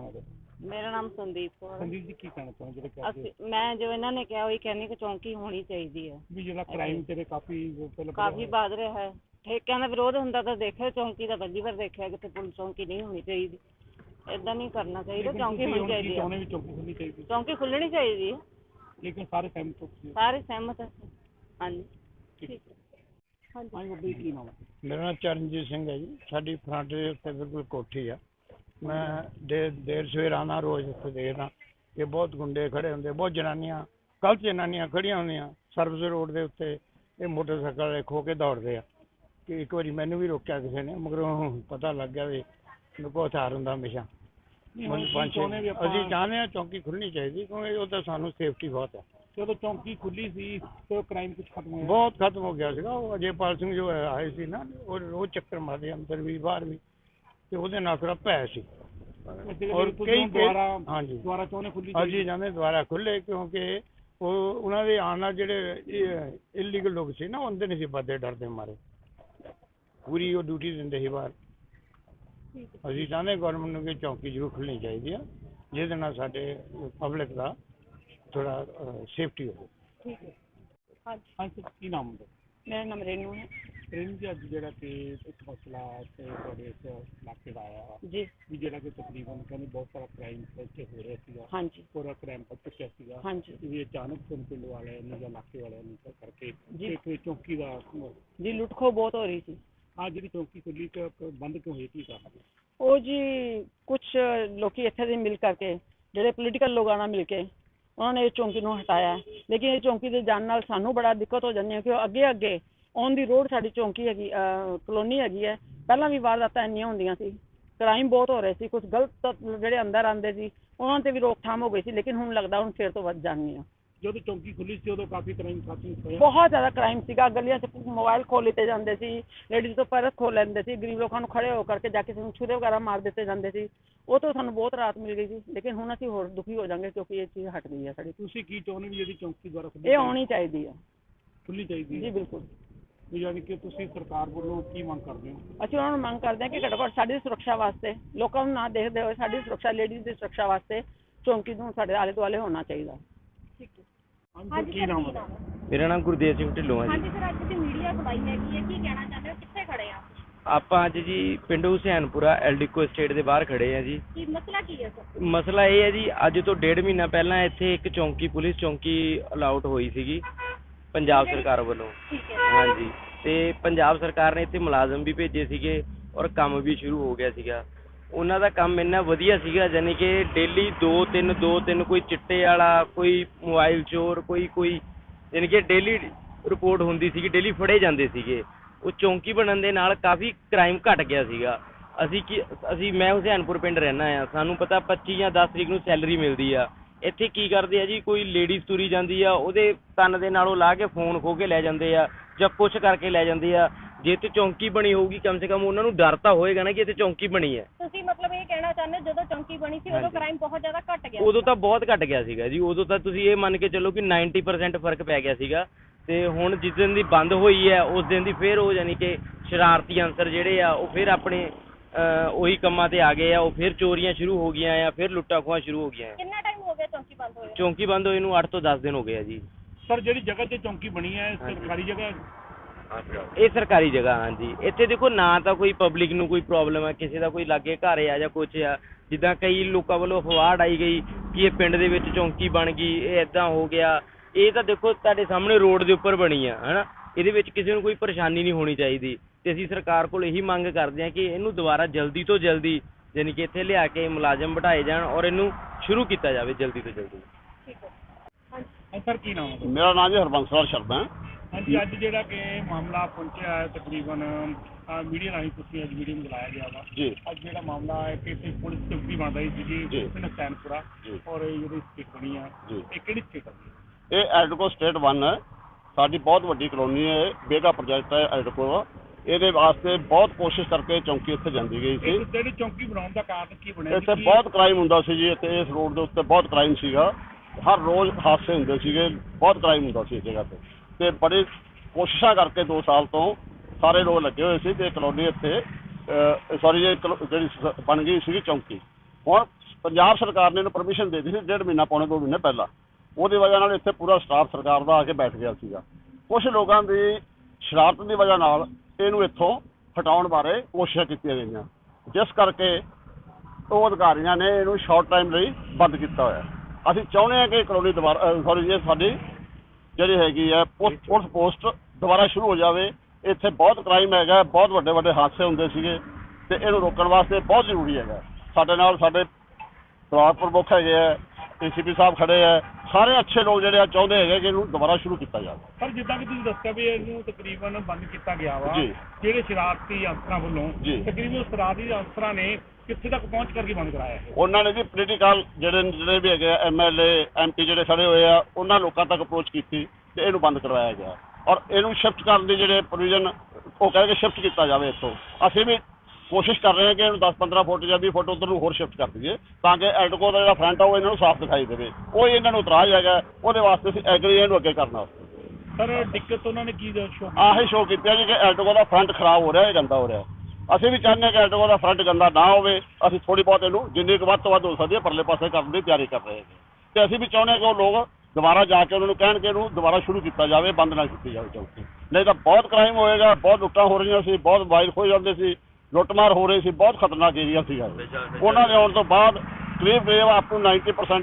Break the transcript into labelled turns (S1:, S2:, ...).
S1: ਨਾਮ ਹੈ
S2: ਮੇਰਾ ਨਾਮ ਸੰਦੀਪ ਕੌਰ ਹੈ।
S1: ਸੰਦੀਪ ਜੀ ਕੀ ਕਹਿਣਾ ਚਾਹੁੰਦੇ ਜਿਹੜੇ ਕਹਿੰਦੇ
S2: ਅਸੀਂ ਮੈਂ ਜੋ ਇਹਨਾਂ ਨੇ ਕਿਹਾ ਉਹੀ ਕਹਿੰਦੀ ਕਿ ਚੌਂਕੀ ਹੋਣੀ ਚਾਹੀਦੀ ਹੈ।
S1: ਵੀ ਜਿਹੜਾ ਕ੍ਰਾਈਮ ਤੇਰੇ ਕਾਫੀ ਪਹਿਲਾਂ
S2: ਕਾਫੀ ਵੱਧ ਰਿਹਾ ਹੈ। ਠੇਕਿਆਂ ਦਾ ਵਿਰੋਧ ਹੁੰਦਾ ਤਾਂ ਦੇਖਿਆ ਚੌਂਕੀ ਦਾ ਪਹਿਲੀ ਵਾਰ ਦੇਖਿਆ ਕਿ ਪੁਲਿਸ ਚੌਂਕੀ ਨਹੀਂ ਹੋਣੀ ਚਾਹੀਦੀ। ਇਦਾਂ ਨਹੀਂ ਕਰਨਾ ਚਾਹੀਦਾ ਚੌਂਕੀ ਹੋਣੀ ਚਾਹੀਦੀ ਹੈ।
S1: ਵੀ ਚੌਂਕੀ ਖੁੱਲਣੀ ਚਾਹੀਦੀ
S2: ਚੌਂਕੀ ਖੁੱਲਣੀ ਚਾਹੀਦੀ ਹੈ।
S1: ਲੇਕਿਨ ਸਾਰੇ ਸਹਿਮਤ ਹੋ ਤੁਸੀਂ?
S2: ਸਾਰੇ ਸਹਿਮਤ ਹੈ। ਹਾਂਜੀ।
S1: ਕੀ ਨਾਮ ਹੈ?
S3: ਮੇਰਾ ਨਾਮ ਚਰਨਜੀਤ ਸਿੰਘ ਹੈ ਜੀ। ਸਾਡੀ ਫਰੰਟ ਦੇ ਉੱਤੇ ਬਿਲਕੁਲ ਕੋਠੀ ਆ। ਮੈਂ ਦੇਰ ਦੇਰ ਸਵੇਰ ਆਉਣਾ ਰੋਜ਼ ਉੱਥੇ ਦੇਖਦਾ ਕਿ ਬਹੁਤ ਗੁੰਡੇ ਖੜੇ ਹੁੰਦੇ ਬਹੁਤ ਜਨਾਨੀਆਂ ਗਲਤ ਜਨਾਨੀਆਂ ਖੜੀਆਂ ਹੁੰਦੀਆਂ ਸਰਵਿਸ ਰੋਡ ਦੇ ਉੱਤੇ ਇਹ ਮੋਟਰਸਾਈਕਲ ਖੋ ਕੇ ਦੌੜਦੇ ਆ। ਕਿ ਇੱਕ ਵਾਰੀ ਮੈਨੂੰ ਵੀ ਰੋਕਿਆ ਕਿਸੇ ਨੇ ਮਗਰੋਂ ਪਤਾ ਲੱਗ ਗਿਆ ਵੀ ਮੇਰੇ ਕੋਲ ਹਥਿਆਰ ਹੁੰਦਾ ਹਮੇਸ਼ਾ।
S1: ਹੁਣ
S3: ਮੈਨੂੰ ਪੰਜ ਛੇ ਅਸੀਂ ਚਾਹੁੰਦੇ ਹਾਂ ਚੌਂਕੀ ਖੁੱਲਣੀ ਚਾਹੀਦੀ ਕਿਉਂਕਿ ਉਹ ਤਾਂ ਸਾਨੂੰ ਸੇਫਟੀ ਬਹੁਤ ਹੈ।
S1: ਜਦੋਂ ਚੌਂਕੀ ਖੁੱਲੀ ਸੀ ਤੇ ਕ੍ਰਾਈਮ ਕੁਝ ਖਤਮ ਹੋਇਆ।
S3: ਬਹੁਤ ਖਤਮ ਹੋ ਗਿਆ ਸੀਗਾ। ਉਹ ਅਜੇਪਾਲ ਸਿੰਘ ਜੋ ਹੈ ਆਏ ਸੀ ਨਾ ਉਹ ਰੋਜ਼ ਚੱਕਰ ਮਾਰਦੇ ਅੰਦਰ ਵੀ ਬਾਹਰ ਵੀ। ਤੇ ਉਹਦੇ ਨਾਲ ਥੋੜਾ ਭੈ ਸੀ।
S1: ਔਰ
S3: ਕਈ
S1: ਦੁਆਰਾ
S3: ਹਾਂਜੀ।
S1: ਦੁਆਰਾ ਚਾਹੁੰਦੇ ਖੁੱਲੀ
S3: ਅਸੀਂ ਜਾਂਦੇ ਦੁਆਰਾ ਖੁੱਲੇ ਕਿਉਂਕਿ ਉਹ ਉਹਨਾਂ ਦੇ ਆਉਣ ਨਾਲ ਜਿਹੜੇ ਇਲੀਗਲ ਲੋਕ ਸੀ ਨਾ ਉਹ ਅੰਦਰ ਨਹੀਂ ਸੀ ਵੱਧਦੇ ਡਰਦੇ ਮਾਰੇ। ਪੂਰੀ ਉਹ ਡਿਊਟੀ ਦਿੰਦੇ ਸੀ ਬਾਹਰ। ਅਸੀਂ ਚਾਹੁੰਦੇ ਗਵਰਨਮੈਂਟ ਨੂੰ ਕਿ ਚੌਕੀ ਜ਼ਰੂਰ ਖੁੱਲਣੀ ਚਾਹੀਦੀ ਆ ਜਿਹਦੇ ਨਾਲ ਸਾਡੇ ਪਬਲਿਕ ਦਾ ਥੋੜਾ ਸੇਫਟੀ ਹੋਵੇ।
S2: ਠੀਕ ਹੈ। ਹਾਂਜੀ।
S1: ਹਾਂਜੀ ਕੀ ਨਾਮ ਹੈ?
S2: ਮੇਰਾ ਨਾਮ ਰੇਨੂ ਹੈ।
S1: ਪ੍ਰੇਮ ਜੀ ਅੱਜ ਜਿਹੜਾ ਕਿ ਇੱਕ ਮਸਲਾ ਤੇ ਤੁਹਾਡੇ ਇਸ ਇਲਾਕੇ ਦਾ ਆਇਆ
S2: ਜੀ।
S1: ਵੀ ਜਿਹੜਾ ਕਿ ਤਕਰੀਬਨ ਕਹਿੰਦੇ ਬਹੁਤ ਸਾਰਾ ਕ੍ਰਾਈਮ ਇੱਥੇ ਹੋ ਰਿਹਾ ਸੀਗਾ।
S2: ਹਾਂਜੀ।
S1: ਪੂਰਾ ਕ੍ਰਾਈਮ ਪੱਟ ਚੁੱਕਿਆ ਸੀਗਾ।
S2: ਹਾਂਜੀ।
S1: ਵੀ ਅਚਾਨਕ ਤੋਂ ਪਿੰਡ ਵਾਲਿਆਂ ਨੇ ਜਾਂ ਇਲਾਕੇ ਵਾਲਿਆਂ ਨੇ ਕਰਕੇ
S2: ਜੀ।
S1: ਇੱਕ ਚੌਂਕੀ ਦਾ
S2: ਜੀ ਲੁੱਟਖੋ ਬਹੁਤ ਹੋ ਰਹੀ ਸੀ।
S1: ਆ ਜਿਹੜੀ ਚੌਂਕੀ ਖੁੱਲੀ ਤੇ ਬੰਦ ਕਿਉਂ ਹੋਈ ਕੀ ਕਾਰਨ?
S2: ਉਹ ਜੀ ਕੁਝ ਲੋਕੀ ਇੱਥੇ ਦੇ ਮਿਲ ਕਰਕੇ ਜਿਹੜੇ ਪੋਲੀਟੀਕਲ ਲੋਕਾਂ ਨਾਲ ਮਿਲ ਕੇ ਉਹਨਾਂ ਨੇ ਇਹ ਚੌਂਕੀ ਨੂੰ ਹਟਾਇਆ। ਲੇਕਿਨ ਇਹ ਚੌਂਕੀ ਦੇ ਜਾਣ ਨਾਲ ਸਾਨੂੰ ਬੜਾ ਦਿੱਕਤ ਹੋ ਜਾਂਦੀ ਹੈ ਕਿ ਉਹ ਅੱਗੇ ਅੱਗੇ ਔਨ ਦੀ ਰੋਡ ਸਾਡੀ ਚੌਂਕੀ ਹੈਗੀ ਕਲੋਨੀ ਹੈਗੀ ਹੈ। ਪਹਿਲਾਂ ਵੀ ਵਾਰਦਾਤਾਂ ਇੰਨੀਆਂ ਹੁੰਦੀਆਂ ਸੀ। ਕ੍ਰਾਈਮ ਬਹੁਤ ਹੋ ਰਹੇ ਸੀ। ਕੁਝ ਗਲਤ ਜਿਹੜੇ ਅੰਦਰ ਆਉਂਦੇ ਸੀ ਉਹਨਾਂ ਤੇ ਵੀ ਰੋਕਥਾਮ ਹੋ ਗਈ ਸੀ। ਲੇਕਿਨ ਹੁਣ ਲੱਗਦਾ ਹੁਣ ਫੇਰ ਤੋਂ ਵੱਧ ਜਾਣਗੀਆਂ।
S1: ਜਦੋਂ ਚੌਂਕੀ ਖੁੱਲੀ ਸੀ ਉਦੋਂ ਕਾਫੀ ਕ੍ਰਾਈਮ ਕਾਫੀ ਹੋਇਆ
S2: ਬਹੁਤ ਜ਼ਿਆਦਾ ਕ੍ਰਾਈਮ ਸੀਗਾ। ਗਲੀਆਂ 'ਚ ਮੋਬਾਈਲ ਖੋਹ ਲਿੱਤੇ ਜਾਂਦੇ ਸੀ। ਲੇਡੀਜ਼ ਤੋਂ ਪਰਸ ਖੋਹ ਲੈਂਦੇ ਸੀ। ਗਰੀਬ ਲੋਕਾਂ ਨੂੰ ਖੜੇ ਹੋ ਕਰਕੇ ਜਾ ਕੇ ਕਿਸੇ ਨੂੰ ਛੁਰੇ ਵਗੈਰਾ ਮਾਰ ਦਿੱਤੇ ਜਾਂਦੇ ਸੀ। ਉਹ ਤੋਂ ਸਾਨੂੰ ਬਹੁਤ ਰਾਹਤ ਮਿਲ ਗਈ ਸੀ। ਲੇਕਿਨ ਹੁਣ ਅਸੀਂ ਹੋਰ ਦੁਖੀ ਹੋ ਜਾਾਂਗੇ ਕਿਉਂਕਿ ਇਹ ਚੀਜ਼ ਹਟ ਗਈ ਹੈ ਸਾਡੀ।
S1: ਤੁਸੀਂ ਕੀ ਚਾਹੁੰਦੇ ਵੀ ਜਿਹੜੀ ਚੌਂਕੀ ਦੁਆਰਾ ਖੁੱਲੀ
S2: ਇਹ ਆਉਣੀ ਚਾਹੀਦੀ ਹੈ।
S1: ਖੁੱਲੀ ਚਾਹੀਦੀ
S2: ਜੀ
S1: ਹੈ
S2: ਬਿਲਕੁਲ।
S1: ਵੀ ਯਾਨੀ ਕਿ ਤੁਸੀਂ ਸਰਕਾਰ ਵੱਲੋਂ ਕੀ ਮੰਗ ਕਰਦੇ ਹੋ?
S2: ਅਸੀਂ ਉਹਨਾਂ ਨੂੰ ਮੰਗ ਕਰਦੇ ਹਾਂ ਕਿ ਘੱਟੋ ਘੱਟ ਸਾਡੀ ਸੁਰੱਖਿਆ ਵਾਸਤੇ ਲੋਕਾਂ ਨੂੰ ਨਾ ਦੇਖਦੇ ਹੋਏ ਸਾਡੀ ਸੁਰੱਖਿਆ ਲੇਡੀਜ਼ ਦੀ ਸੁਰੱਖਿਆ ਵਾਸਤੇ ਚੌਂਕੀ ਨੂੰ ਸਾਡੇ ਆਲੇ ਦੁਆਲੇ ਹੋਣਾ ਚਾਹੀਦਾ।
S1: ਹਾਂਜੀ ਕੀ ਨਾਮ ਹੈ?
S4: ਮੇਰਾ ਨਾਮ ਗੁਰਦੇਵ ਸਿੰਘ ਢਿੱਲੋਂ ਹੈ ਜੀ।
S5: ਹਾਂਜੀ ਸਰ ਅੱਜ ਤੁਸੀਂ ਮੀਡੀਆ ਬੁਲਾਈ ਹੈਗੀ ਹੈ ਕੀ ਕਹਿਣਾ ਚਾਹੁੰਦੇ ਹੋ? ਕਿੱਥੇ ਖੜੇ ਆ
S4: ਆਪਾਂ ਅੱਜ ਜੀ ਪਿੰਡ ਹੁਸੈਨਪੁਰਾ ਐਲਡੀਕੋ ਸਟੇਟ ਦੇ ਬਾਹਰ ਖੜੇ ਆ ਜੀ।
S5: ਕੀ ਮਸਲਾ ਕੀ ਹੈ ਸਰ?
S4: ਮਸਲਾ ਇਹ ਹੈ ਜੀ ਅੱਜ ਤੋਂ ਡੇਢ ਮਹੀਨਾ ਪਹਿਲਾਂ ਇੱਥੇ ਇੱਕ ਚੌਂਕੀ ਪੁਲਿਸ ਚੌਂਕੀ ਅਲਾਉਟ ਹੋਈ ਸੀਗੀ। ਪੰਜਾਬ ਸਰਕਾਰ ਵੱਲੋਂ।
S5: ਠੀਕ ਹੈ।
S4: ਹਾਂਜੀ। ਤੇ ਪੰਜਾਬ ਸਰਕਾਰ ਨੇ ਇੱਥੇ ਮੁਲਾਜ਼ਮ ਵੀ ਭੇਜੇ ਸੀਗੇ ਔਰ ਕੰਮ ਵੀ ਸ਼ੁਰੂ ਹੋ ਗਿਆ ਸੀਗਾ। ਉਹਨਾਂ ਦਾ ਕੰਮ ਇੰਨਾ ਵਧੀਆ ਸੀਗਾ ਯਾਨੀ ਕਿ ਡੇਲੀ 2 3 2 3 ਕੋਈ ਚਿੱਟੇ ਵਾਲਾ ਕੋਈ ਮੋਬਾਈਲ ਚੋਰ ਕੋਈ ਕੋਈ ਯਾਨੀ ਕਿ ਡੇਲੀ ਰਿਪੋਰਟ ਹੁੰਦੀ ਸੀਗੀ ਡੇਲੀ ਫੜੇ ਜਾਂਦੇ ਸੀਗੇ। ਉਹ ਚੌਂਕੀ ਬਣਨ ਦੇ ਨਾਲ ਕਾਫੀ ਕ੍ਰਾਈਮ ਘਟ ਗਿਆ ਸੀਗਾ। ਅਸੀਂ ਕੀ ਅਸੀਂ ਮੈਂ ਹੁਸੈਨਪੁਰ ਪਿੰਡ ਰਹਿਣਾ ਆ ਸਾਨੂੰ ਪਤਾ 25 ਜਾਂ 10 ਤਰੀਕ ਨੂੰ ਸੈਲਰੀ ਮਿਲਦੀ ਆ। ਇੱਥੇ ਕੀ ਕਰਦੇ ਆ ਜੀ? ਕੋਈ ਲੇਡੀਜ਼ ਤੁਰੀ ਜਾਂਦੀ ਆ ਉਹਦੇ ਕੰਨ ਦੇ ਨਾਲੋਂ ਲਾ ਕੇ ਫੋਨ ਖੋ ਕੇ ਲੈ ਜਾਂਦੇ ਆ ਜਾਂ ਕੁਛ ਕਰਕੇ ਲੈ ਜਾਂਦੇ ਆ। ਜੇ ਤੇ ਚੌਂਕੀ ਬਣੀ ਹੋਊਗੀ ਕਮ ਸੇ ਕਮ ਉਹਨਾਂ ਨੂੰ ਡਰ ਤਾਂ ਹੋਏਗਾ ਨਾ ਕਿ ਇੱਥੇ ਚੌਂਕੀ ਬਣੀ ਹੈ।
S5: ਤੁਸੀਂ ਮਤਲਬ ਇਹ ਕਹਿਣਾ ਚਾਹੁੰਦੇ ਹੋ ਜਦੋਂ ਚੌਂਕੀ ਬਣੀ ਸੀ ਉਦੋਂ
S4: ਹਾਂਜੀ।
S5: ਕ੍ਰਾਈਮ ਬਹੁਤ ਜ਼ਿਆਦਾ ਘਟ ਗਿਆ
S4: ਉਦੋਂ ਤਾਂ ਬਹੁਤ ਘਟ ਗਿਆ ਸੀਗਾ ਜੀ। ਉਦੋਂ ਤਾਂ ਤੁਸੀਂ ਇਹ ਮੰਨ ਕੇ ਚੱਲੋ ਕਿ 90% ਫ਼ਰਕ ਪੈ ਗਿਆ ਸੀਗਾ। ਤੇ ਹੁਣ ਜਿਸ ਦਿਨ ਦੀ ਬੰਦ ਹੋਈ ਹੈ ਉਸ ਦਿਨ ਦੀ ਫੇਰ ਉਹ ਯਾਨੀ ਕਿ ਸ਼ਰਾਰਤੀ ਅੰਸਰ ਜਿਹੜੇ ਆ ਉਹ ਫੇਰ ਆਪਣੇ ਅਹ, ਉਹੀ ਕੰਮਾਂ ਤੇ ਆ ਗਏ ਆ ਉਹ ਫੇਰ ਚੋਰੀਆਂ ਸ਼ੁਰੂ ਹੋ ਗਈਆਂ ਆ ਫੇਰ ਲੁੱਟਾਂ ਖੋਹਾਂ ਸ਼ੁਰੂ ਹੋ ਗਈਆਂ ਆ।
S5: ਕਿੰਨਾ ਚੌਂਕੀ ਬੰਦ ਹੋਏ
S4: ਚੌਂਕੀ ਬੰਦ ਹੋਏ ਨੂੰ 8 ਤੋਂ 10 ਦਿਨ ਹੋ ਗਏ ਆ ਜੀ।
S1: ਸਰ ਜਿਹੜੀ ਜਗ੍ਹਾ ਤੇ ਚੌਂਕੀ ਬਣੀ ਹੈ। ਸਰਕਾਰੀ ਜਗ੍ਹਾ ਹੈ?
S4: ਇਹ ਸਰਕਾਰੀ ਜਗ੍ਹਾ ਹਾਂਜੀ। ਇੱਥੇ ਦੇਖੋ ਨਾ ਤਾਂ ਕੋਈ ਪਬਲਿਕ ਨੂੰ ਕੋਈ ਪ੍ਰੋਬਲਮ ਹੈ ਕਿਸੇ ਦਾ ਕੋਈ ਲਾਗੇ ਘਰ ਆ ਜਾਂ ਕੁਛ ਆ। ਜਿੱਦਾਂ ਕਈ ਲੋਕਾਂ ਵੱਲੋਂ ਅਫਵਾਹ ਉਡਾਈ ਗਈ ਕਿ ਇਹ ਪਿੰਡ ਦੇ ਵਿੱਚ ਚੌਂਕੀ ਬਣ ਗਈ ਇਹ ਇਦਾਂ ਹੋ ਗਿਆ। ਇਹ ਤਾਂ ਦੇਖੋ ਤੁਹਾਡੇ ਸਾਹਮਣੇ ਰੋਡ ਦੇ ਉੱਪਰ ਬਣੀ ਆ ਹਨਾ? ਇਹਦੇ ਵਿੱਚ ਕਿਸੇ ਨੂੰ ਕੋਈ ਪਰੇਸ਼ਾਨੀ ਨਹੀਂ ਹੋਣੀ ਚਾਹੀਦੀ। ਤੇ ਅਸੀਂ ਸਰਕਾਰ ਕੋਲ ਇਹੀ ਮੰਗ ਕਰਦੇ ਹਾਂ ਕਿ ਇਹਨੂੰ ਦੁਬਾਰਾ ਜਲਦੀ ਤੋਂ ਜਲਦੀ ਯਾਨੀ ਕਿ ਇੱਥੇ ਲਿਆ ਕੇ ਮੁਲਾਜ਼ਮ ਬਿਠਾਏ ਜਾਣ ਔਰ ਇਹਨੂੰ ਸ਼ੁਰੂ ਕੀਤਾ ਜਾਵੇ ਜਲਦੀ ਤੋਂ ਜਲਦੀ।
S5: ਠੀਕ ਹੈ।
S1: ਹਾਂ ਸਰ ਕੀ ਨਾਮ ਹੈ
S3: ਮੇਰਾ ਨਾਮ ਜੀ ਹਰਬੰਸ ਲਾਲ ਸ਼ਰਮਾ ਹੈ।
S1: ਹਾਂਜੀ ਅੱਜ ਜਿਹੜਾ ਕਿ ਮਾਮਲਾ ਪਹੁੰਚਿਆ ਹੈ ਤਕਰੀਬਨ ਮੀਡੀਆ ਰਾਹੀਂ ਤੁਸੀਂ ਅੱਜ ਵੀਡੀਓ ਬੁਲਾਇਆ ਗਿਆ ਵਾ।
S3: ਜੀ।
S1: ਅੱਜ ਜਿਹੜਾ ਮਾਮਲਾ ਹੈ ਕਿ ਇੱਥੇ ਪੁਲਿਸ ਚੌਕੀ ਬਣ ਰਹੀ ਸੀਗੀ
S3: ਜੀ।
S1: ਪਿੰਡ ਸੈਨਪੁਰਾ
S3: ਜੀ।
S1: ਔਰ ਇਹ ਜਿਹੜੀ ਸਟੇਟ ਬਣੀ ਆ। ਇਹ ਕਿਹੜੀ ਸਟੇਟ ਹੈ
S3: ਇਹ ਐਡਕੋ ਸਟੇਟ 1 ਹੈ। ਸਾਡੀ ਬਹੁਤ ਵੱਡੀ ਕਲੋਨੀ ਹੈ। ਇਹ। ਬੇਗਾ ਪ੍ਰੋਜੈਕਟ ਹੈ ਐਡਕੋ ਦਾ ਇਹਦੇ ਵਾਸਤੇ ਬਹੁਤ ਕੋਸ਼ਿਸ਼ ਕਰਕੇ ਚੌਂਕੀ ਇੱਥੇ ਜਾਂਦੀ ਗਈ ਸੀ।
S1: ਇਹ ਜਿਹੜੀ ਚੌਂਕੀ ਬਣਾਉਣ ਦਾ ਕਾਰਨ ਕੀ ਬਣਿਆ?
S3: ਇੱਥੇ
S1: ਜੀ?
S3: ਬਹੁਤ ਕ੍ਰਾਈਮ ਹੁੰਦਾ ਸੀ ਜੀ ਇੱਥੇ ਇਸ ਰੋਡ ਦੇ ਉੱਤੇ ਬਹੁਤ ਕ੍ਰਾਈਮ ਸੀਗਾ। ਹਰ ਰੋਜ਼ ਹਾਦਸੇ ਹੁੰਦੇ ਸੀਗੇ ਬਹੁਤ ਕ੍ਰਾਈਮ ਹੁੰਦਾ ਸੀ ਇਸ ਜਗ੍ਹਾ ਤੇ। ਤੇ ਬੜੇ ਕੋਸ਼ਿਸ਼ਾਂ ਕਰਕੇ 2 ਸਾਲ ਤੋਂ ਸਾਰੇ ਲੋਕ ਲੱਗੇ ਹੋਏ ਸੀ ਤੇ ਕਲੋਨੀ ਇੱਥੇ ਸੌਰੀ ਜਿਹੜੀ ਸ- ਬਣ ਗਈ ਸੀਗੀ ਚੌਂਕੀ।
S6: ਹੁਣ ਪੰਜਾਬ ਸਰਕਾਰ ਨੇ ਇਹਨੂੰ ਪਰਮਿਸ਼ਨ ਦੇ ਦਿੱਤੀ ਸੀ ਡੇਢ ਮਹੀਨਾ ਪੌਣੇ ਦੋ ਮਹੀਨੇ ਪਹਿਲਾਂ। ਉਹਦੀ ਵਜ੍ਹਾ ਨਾਲ ਇੱਥੇ ਪੂਰਾ ਸਟਾਫ ਸਰਕਾਰ ਦਾ ਆ ਕੇ ਬੈਠ ਗਿਆ ਸੀਗਾ। ਕੁਝ ਲੋਕਾਂ ਦੀ ਸ਼ਰਾਰਤ ਦੀ ਵਜ੍ਹਾ ਨਾਲ ਇਹਨੂੰ ਇੱਥੋਂ ਹਟਾਉਣ ਬਾਰੇ ਕੋਸ਼ਿਸ਼ਾਂ ਕੀਤੀਆਂ ਗਈਆਂ। ਜਿਸ ਕਰਕੇ ਉਹ ਅਧਿਕਾਰੀਆਂ ਨੇ ਇਹਨੂੰ ਸ਼ਾਰਟ ਟਾਈਮ ਲਈ ਬੰਦ ਕੀਤਾ ਹੋਇਆ। ਅਸੀਂ ਚਾਹੁੰਦੇ ਹਾਂ ਕਿ ਕਲੋਨੀ ਦੁਬਾਰਾ ਸੌਰੀ ਇਹ ਸਾਡੀ ਜਿਹੜੀ ਹੈਗੀ ਹੈ ਪੁਲਿਸ ਪੁਲਿਸ ਪੋਸਟ ਦੁਬਾਰਾ ਸ਼ੁਰੂ ਹੋ ਜਾਵੇ। ਇੱਥੇ ਬਹੁਤ ਕ੍ਰਾਈਮ ਹੈਗਾ, ਬਹੁਤ ਵੱਡੇ ਵੱਡੇ ਹਾਦਸੇ ਹੁੰਦੇ ਸੀਗੇ ਤੇ ਇਹਨੂੰ ਰੋਕਣ ਵਾਸਤੇ ਬਹੁਤ ਜ਼ਰੂਰੀ ਹੈਗਾ। ਸਾਡੇ ਨਾਲ ਸਾਡੇ ਬਲਾਕ ਪ੍ਰਮੁੱਖ ਹੈਗੇ ਆ ਏਸੀਪੀ ਸਾਹਿਬ ਖੜੇ ਆ ਸਾਰੇ ਅੱਛੇ ਲੋਕ ਜਿਹੜੇ ਆ ਚਾਹੁੰਦੇ ਹੈਗੇ ਕਿ ਇਹਨੂੰ ਦੁਬਾਰਾ ਸ਼ੁਰੂ ਕੀਤਾ ਜਾਵੇ
S1: ਪਰ ਜਿੱਦਾਂ ਕਿ ਤੁਸੀਂ ਦੱਸਿਆ ਵੀ ਇਹਨੂੰ ਤਕਰੀਬਨ ਬੰਦ ਕੀਤਾ ਗਿਆ ਵਾ
S6: ਜੀ।
S1: ਜਿਹੜੇ ਸ਼ਰਾਰਤੀ ਅਫਸਰਾਂ ਵੱਲੋਂ
S6: ਜੀ।
S1: ਤਕਰੀਬਨ ਸ਼ਰਾਰਤੀ ਅਫਸਰਾਂ ਨੇ ਕਿੱਥੇ ਤੱਕ ਪਹੁੰਚ ਕਰਕੇ ਬੰਦ ਕਰਾਇਆ ਇਹ
S6: ਉਹਨਾਂ ਨੇ ਜੀ ਪੋਲੀਟੀਕਲ ਜਿਹੜੇ ਜਿਹੜੇ ਵੀ ਹੈਗੇ ਐਮਐਲਏ ਐਮਪੀ ਜਿਹੜੇ ਖੜੇ ਹੋਏ ਆ ਉਹਨਾਂ ਲੋਕਾਂ ਤੱਕ ਅਪਰੋਚ ਕੀਤੀ ਤੇ ਇਹਨੂੰ ਬੰਦ ਕਰਵਾਇਆ ਗਿਆ ਔਰ ਇਹਨੂੰ ਸ਼ਿਫਟ ਕਰਨ ਦੇ ਜਿਹੜੇ ਪ੍ਰੋਵੀਜ਼ਨ ਉਹ ਕਹਿ ਕੇ ਸ਼ਿਫਟ ਕੀਤਾ ਜਾਵੇ ਇੱਥੋਂ ਅਸੀਂ ਵੀ ਕੋਸ਼ਿਸ਼ ਕਰ ਰਹੇ ਹਾਂ ਕਿ ਇਹਨੂੰ 10-15 ਫੁੱਟ ਜਾਂ 20 ਫੁੱਟ ਉਧਰ ਨੂੰ ਹੋਰ ਸ਼ਿਫਟ ਕਰ ਦਈਏ ਤਾਂ ਕਿ ਐਲਟਕੋ ਦਾ ਜਿਹੜਾ ਫਰੰਟ ਆ ਉਹ ਇਹਨਾਂ ਨੂੰ ਸਾਫ਼ ਦਿਖਾਈ ਦੇਵੇ। ਉਹ ਇਹਨਾਂ ਨੂੰ ਇਤਰਾਜ਼ ਹੈਗਾ ਉਹਦੇ ਵਾਸਤੇ ਅਸੀਂ ਐਗਰੀ ਇਹਨੂੰ ਅੱਗੇ ਕਰਨਾ।
S1: ਸਰ ਦਿੱਕਤ ਉਹਨਾਂ ਨੇ ਕੀ ਸ਼ੋਅ
S6: ਆਹੀ ਸ਼ੋਅ ਕੀਤਾ ਜੀ ਕਿ ਐਲਟਕੋ ਦਾ ਫਰੰਟ ਖਰਾਬ ਹੋ ਰਿਹਾ ਹੈ ਗੰਦਾ ਹੋ ਰਿਹਾ। ਅਸੀਂ ਵੀ ਚਾਹੁੰਦੇ ਹਾਂ ਕਿ ਐਲਟਕੋ ਦਾ ਫਰੰਟ ਗੰਦਾ ਨਾ ਹੋਵੇ। ਅਸੀਂ ਥੋੜੀ ਬਹੁਤ ਇਹਨੂੰ ਜਿੰਨੀ ਕੁ ਵੱਧ ਤੋਂ ਵੱਧ ਹੋ ਸਕਦੀ ਹੈ ਪਰਲੇ ਪਾਸੇ ਕਰਨ ਦੀ ਤਿਆਰੀ ਕਰ ਰਹੇ ਹਾਂ। ਤੇ ਅਸੀਂ ਵੀ ਚਾਹੁੰਦੇ ਹਾਂ ਕਿ ਉਹ ਲੋਕ ਦੁਬਾਰਾ ਜਾ ਕੇ ਉਹਨਾਂ ਨੂੰ ਕਹਿਣ ਕਿ ਇਹਨੂੰ ਦੁਬਾਰਾ ਸ਼ੁਰੂ ਕੀਤਾ ਜਾਵੇ ਬੰਦ ਨਾ ਕੀਤੀ ਜਾਵੇ ਚੌਕੀ। ਨਹੀਂ ਤਾਂ ਬਹੁਤ ਕ੍ਰਾਈਮ ਹੋਏਗਾ ਬਹੁਤ ਲੁੱਟਾਂ ਹੋ ਰਹੀਆਂ ਸੀ ਬਹੁਤ ਵਾਇਲ ਹੋ ਜਾਂਦੇ ਸੀ। ਲੁੱਟਮਾਰ ਹੋ ਰਹੀ ਸੀ ਬਹੁਤ ਖਤਰਨਾਕ ਏਰੀਆ ਸੀਗਾ ਇਹ। ਉਹਨਾਂ ਦੇ ਆਉਣ ਤੋਂ ਬਾਅਦ ਕਰੀਬ ਕਰੀਬ ਅਪ ਟੂ 90%